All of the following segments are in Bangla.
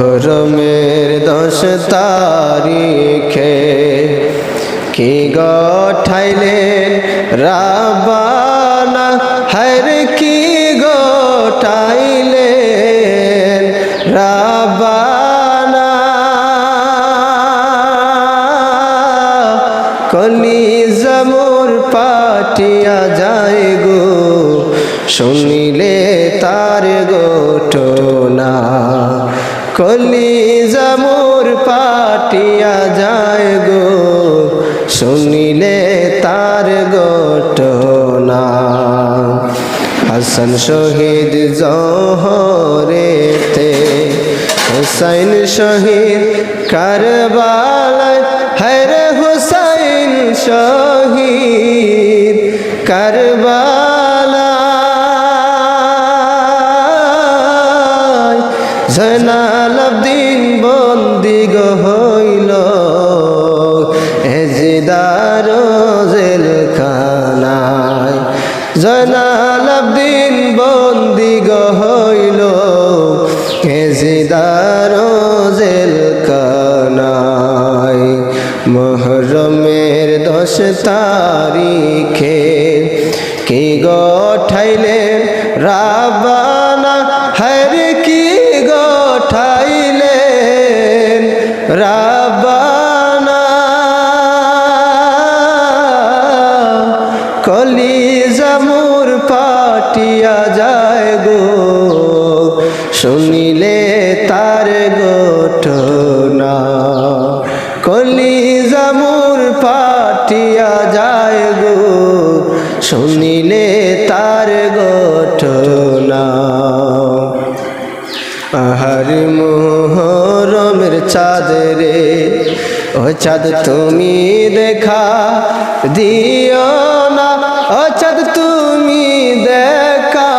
মোহরমের দশ তারিখে কি গঠাইলেন রাবানা? হর কি গঠাইলেন রাবানা? কলি জমুর পাটিয়া যায় গো, শুনিলে তার গোটনা। কলি জমুর পাটিয়া যায় গো, শুনিলে তার গোটনা হাসান শহীদ জহরেতে, হুসাইন শহীদ কারবালায় হর হুসাইন শহীদ কারবালায়। বন্দি হইল। এজিদার জেল খানায় জয়নাল আবদিন বন্দি হইল। এজিদার জেল খানায় মহরমের দশ তারিখে কি গঠাইলেন রাবানা কলি জামুর পাটিয়া যায় গো। শুনিলে তার গোটনা কলি, জামুর পাটিয়া যায় গো। শুনিলে তার গোটনা আহার মোহরমের চাঁদরে ও চাঁদ তুমি দেখা দিও না। ও চাঁদ তুমি দেখা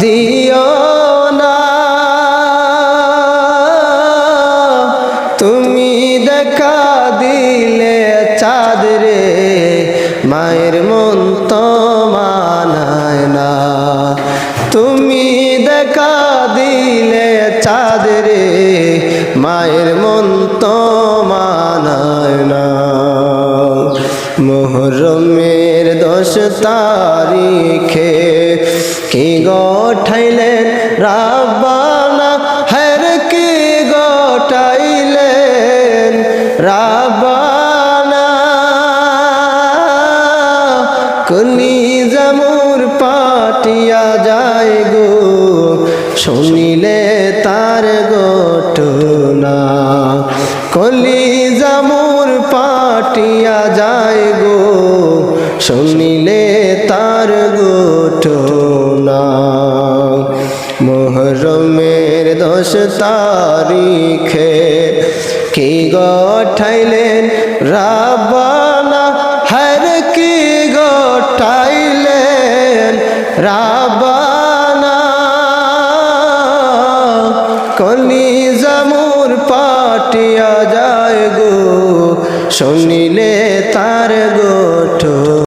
দিও না। তুমি দেখা দিলে চাঁদ রে, মায়ের মন তো মানায় না। তুমি দেখা দিলে চাঁদ রে, মায়ের মন তো মানায় না। মোহরমের দশ তারিখে কি গঠাইলেন রাব্বানা, হর কি গঠাইলেন রাব্বানা কলি জামুর পাটিয়া যায় গো, শুনিলে তার গোটনা কলি জামুর পাটিয়া শুনিলে তার গোটনা মোহরমের দশ তারিখে কি গঠাইলেন? রাবানা, হর কি গঠাইলেন? রাবানা কলি জামুর পাটিয়া যায় গো। শুনিলে তার